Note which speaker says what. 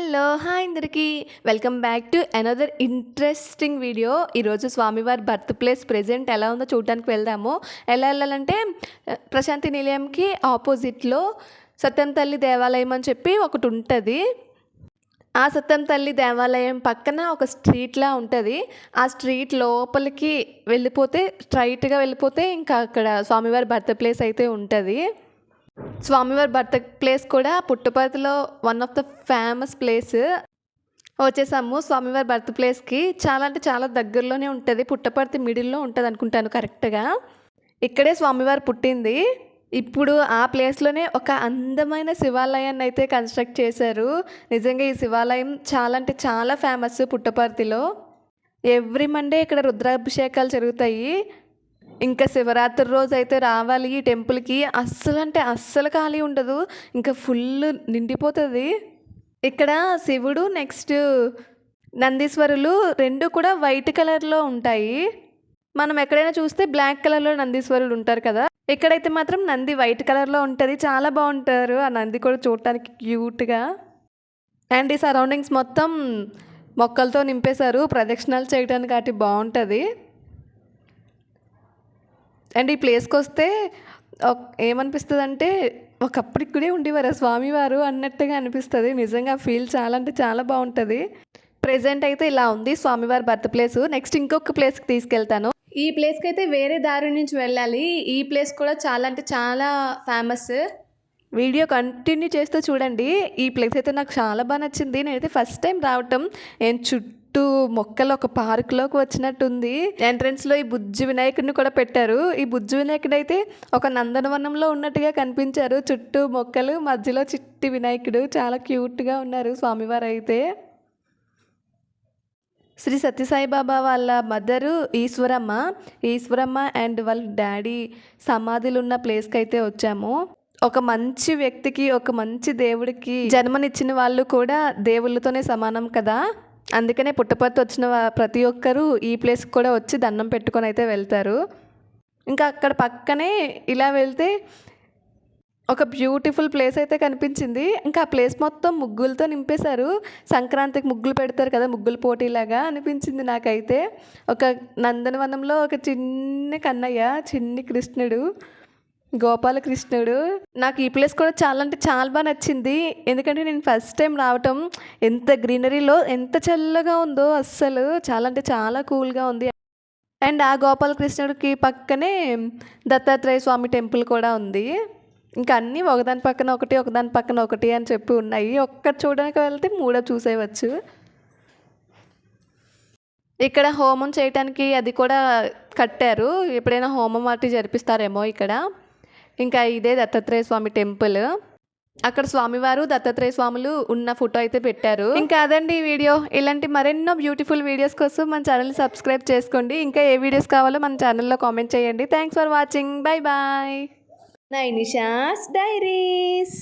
Speaker 1: Hello hi అందరికీ. Welcome back to another interesting video. ఈరోజు స్వామివారి బర్త్ ప్లేస్ ప్రెజెంట్ ఎలా ఉందో చూడడానికి వెళ్దాము. ఎలా వెళ్ళాలంటే ప్రశాంతి నిలయంకి ఆపోజిట్లో సత్యం తల్లి దేవాలయం అని చెప్పి ఒకటి ఉంటుంది. ఆ సత్యం తల్లి దేవాలయం పక్కన ఒక స్ట్రీట్లా ఉంటుంది. ఆ స్ట్రీట్ లోపలికి వెళ్ళిపోతే స్ట్రైట్గా వెళ్ళిపోతే ఇంకా అక్కడ స్వామివారి బర్త్ ప్లేస్ అయితే ఉంటుంది. స్వామివారి బర్త్ ప్లేస్ కూడా పుట్టపర్తిలో one of the famous place వచ్చేసాము. స్వామివారి బర్త్ ప్లేస్కి చాలా అంటే చాలా దగ్గరలోనే ఉంటుంది. పుట్టపర్తి మిడిల్లో ఉంటుంది అనుకుంటాను కరెక్ట్గా ఇక్కడే స్వామివారు పుట్టింది. ఇప్పుడు ఆ ప్లేస్లోనే ఒక అందమైన శివాలయాన్ని అయితే కన్స్ట్రక్ట్ చేశారు. నిజంగా ఈ శివాలయం చాలా అంటే చాలా ఫేమస్ పుట్టపర్తిలో. ఎవ్రీ మండే ఇక్కడ రుద్రాభిషేకాలు జరుగుతాయి. ఇంకా శివరాత్రి రోజు అయితే రావాలి ఈ టెంపుల్కి. అస్సలు అంటే అస్సలు ఖాళీ ఉండదు. ఇంకా ఫుల్ నిండిపోతుంది. ఇక్కడ శివుడు నెక్స్ట్ నందీశ్వరులు రెండు కూడా వైట్ కలర్లో ఉంటాయి. మనం ఎక్కడైనా చూస్తే బ్లాక్ కలర్లో నందీశ్వరులు ఉంటారు కదా. ఇక్కడైతే మాత్రం నంది వైట్ కలర్లో ఉంటుంది. చాలా బాగుంటారు. ఆ నంది కూడా చూడటానికి క్యూట్గా. అండ్ ఈ సరౌండింగ్స్ మొత్తం మొక్కలతో నింపేశారు. ప్రదక్షిణాలు చేయడానికి అటు బాగుంటుంది. అండ్ ఈ ప్లేస్కి వస్తే ఏమనిపిస్తుంది అంటే ఒకప్పుడు ఇక్కడే ఉండేవారు స్వామివారు అన్నట్టుగా అనిపిస్తుంది. నిజంగా ఫీల్ చాలా అంటే చాలా బాగుంటుంది. ప్రెజెంట్ అయితే ఇలా ఉంది స్వామివారి బర్త్ ప్లేస్. నెక్స్ట్ ఇంకొక ప్లేస్కి తీసుకెళ్తాను. ఈ ప్లేస్కి అయితే వేరే దారి నుంచి వెళ్ళాలి. ఈ ప్లేస్ కూడా చాలా అంటే చాలా ఫేమస్. వీడియో కంటిన్యూ చేస్తూ చూడండి. ఈ ప్లేస్ అయితే నాకు చాలా బాగా నచ్చింది. నేనైతే ఫస్ట్ టైం రావటం. నేను చుట్టూ చుట్టూ మొక్కలు ఒక పార్కులోకి వచ్చినట్టుంది. ఎంట్రన్స్లో ఈ బుజ్జి వినాయకుడిని కూడా పెట్టారు. ఈ బుజ్జి వినాయకుడు అయితే ఒక నందనవనంలో ఉన్నట్టుగా కనిపించారు. చుట్టూ మొక్కలు మధ్యలో చిట్టి వినాయకుడు. చాలా క్యూట్గా ఉన్నారు స్వామివారు అయితే శ్రీ సత్యసాయిబాబా వాళ్ళ మదరు ఈశ్వరమ్మ. ఈశ్వరమ్మ అండ్ వాళ్ళ డాడీ సమాధులు ఉన్న ప్లేస్కి అయితే వచ్చాము. ఒక మంచి వ్యక్తికి ఒక మంచి దేవుడికి జన్మనిచ్చిన వాళ్ళు కూడా దేవుళ్ళతోనే సమానం కదా. అందుకనే పుట్టపర్తి వచ్చిన ప్రతి ఒక్కరూ ఈ ప్లేస్కి కూడా వచ్చి దండం పెట్టుకొని అయితే వెళ్తారు. ఇంకా అక్కడ పక్కనే ఇలా వెళ్తే ఒక బ్యూటిఫుల్ ప్లేస్ అయితే కనిపించింది. ఇంకా ఆ ప్లేస్ మొత్తం ముగ్గులతో నింపేశారు. సంక్రాంతికి ముగ్గులు పెడతారు కదా ముగ్గుల పోటీలాగా అనిపించింది నాకైతే. ఒక నందనవనంలో ఒక చిన్న కన్నయ్య చిన్ని కృష్ణుడు. గోపాలకృష్ణుడు నాకు ఈ ప్లేస్ కూడా చాలా అంటే చాలా బాగా నచ్చింది. ఎందుకంటే నేను ఫస్ట్ టైం రావటం ఎంత గ్రీనరీలో ఎంత చల్లగా ఉందో అస్సలు చాలా అంటే చాలా కూల్గా ఉంది. అండ్ ఆ గోపాలకృష్ణుడికి పక్కనే దత్తాత్రేయ స్వామి టెంపుల్ కూడా ఉంది. ఇంకా అన్నీ ఒకదాని పక్కన ఒకటి ఒకదాని పక్కన ఒకటి అని చెప్పి ఉన్నాయి. ఒక్కటి చూడడానికి వెళ్తే మూడో చూసేయవచ్చు. ఇక్కడ హోమం చేయటానికి అది కూడా కట్టారు. ఎప్పుడైనా హోమం వాటి జరిపిస్తారేమో ఇక్కడ. ఇంకా ఇదే దత్తాత్రేయ స్వామి టెంపుల్. అక్కడ స్వామివారు దత్తాత్రేయ స్వాములు ఉన్న ఫోటో అయితే పెట్టారు. ఇంకా అదండి ఈ వీడియో. ఇలాంటి మరెన్నో బ్యూటిఫుల్ వీడియోస్ కోసం మన ఛానల్ని సబ్స్క్రైబ్ చేసుకోండి. ఇంకా ఏ వీడియోస్ కావాలో మన ఛానల్లో కామెంట్ చేయండి. Thanks for watching. Bye bye. Nainisha's diaries.